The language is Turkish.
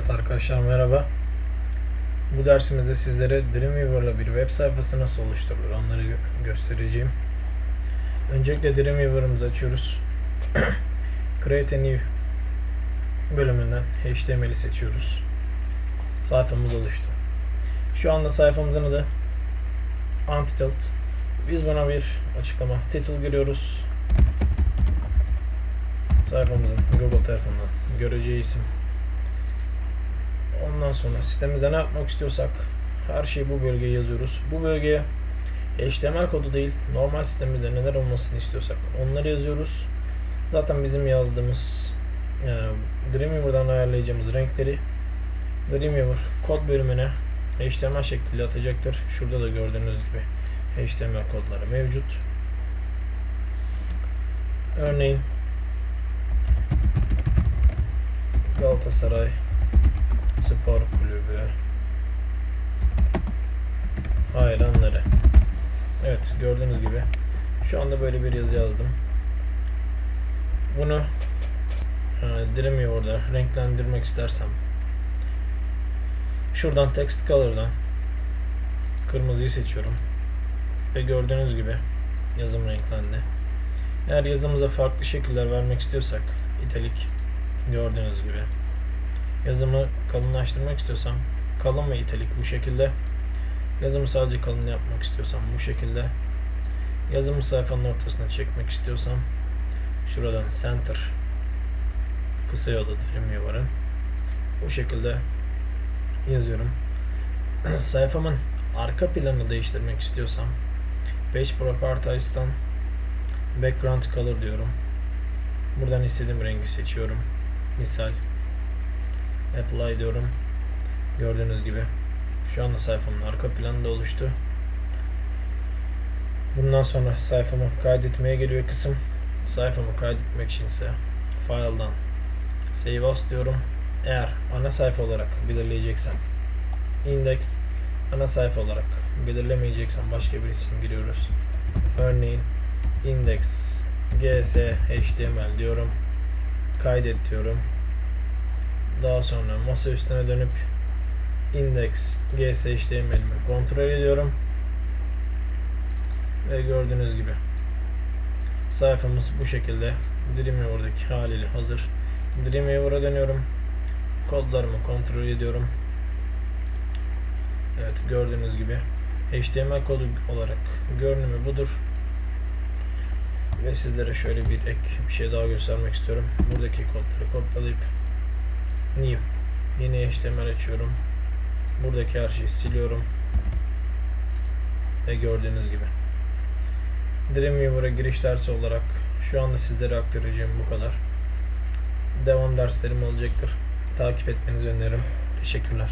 Evet arkadaşlar merhaba. Bu dersimizde sizlere Dreamweaver'la bir web sayfası nasıl oluşturulur onları gö- göstereceğim. Öncelikle Dreamweaver'ımızı açıyoruz. Create a new bölümünden HTML'i seçiyoruz. Sayfamız oluştu. Şu anda sayfamızın adı Untitled. Biz buna bir açıklama title giriyoruz. Sayfamızın Google tarafından göreceği isim Ondan sonra sitemizde ne yapmak istiyorsak her şeyi bu bölgeye yazıyoruz. Bu bölgeye HTML kodu değil, normal sitemizde neler olmasını istiyorsak onları yazıyoruz. Zaten bizim yazdığımız e, Dreamweaver'dan ayarlayacağımız renkleri Dreamweaver kod bölümüne HTML şekliyle atacaktır. Şurada da gördüğünüz gibi HTML kodları mevcut. Örneğin Galatasaray Spor Kulübü hayranları. Evet gördüğünüz gibi şu anda böyle bir yazı yazdım. Bunu e, Dreamweaver'da renklendirmek istersem şuradan text color'dan kırmızıyı seçiyorum ve gördüğünüz gibi yazım renklendi. Eğer yazımıza farklı şekiller vermek istiyorsak italik gördüğünüz gibi yazımı kalınlaştırmak istiyorsam kalın ve italik bu şekilde. Yazımı sadece kalın yapmak istiyorsam bu şekilde. Yazımı sayfanın ortasına çekmek istiyorsam şuradan center kısa yolda Dreamweaver'ın bu şekilde yazıyorum. Sayfamın arka planını değiştirmek istiyorsam Page Properties'tan Background Color diyorum. Buradan istediğim rengi seçiyorum. Misal apply diyorum. Gördüğünüz gibi şu anda sayfamın arka planı da oluştu. Bundan sonra sayfamı kaydetmeye geliyor kısım. Sayfamı kaydetmek için ise file'dan save as diyorum. Eğer ana sayfa olarak belirleyeceksem index ana sayfa olarak belirlemeyeceksem başka bir isim giriyoruz. Örneğin index gs html diyorum. Kaydet diyorum. Daha sonra masa üstüne dönüp index gs.html'imi kontrol ediyorum. Ve gördüğünüz gibi sayfamız bu şekilde Dreamweaver'daki haliyle hazır. Dreamweaver'a dönüyorum. Kodlarımı kontrol ediyorum. Evet gördüğünüz gibi HTML kodu olarak görünümü budur. Ve sizlere şöyle bir ek bir şey daha göstermek istiyorum. Buradaki kodları kopyalayıp yeni HTML açıyorum. Buradaki her şeyi siliyorum. Ve gördüğünüz gibi. Dreamweaver'a giriş dersi olarak şu anda sizlere aktaracağım bu kadar. Devam derslerim olacaktır. Takip etmenizi öneririm. Teşekkürler.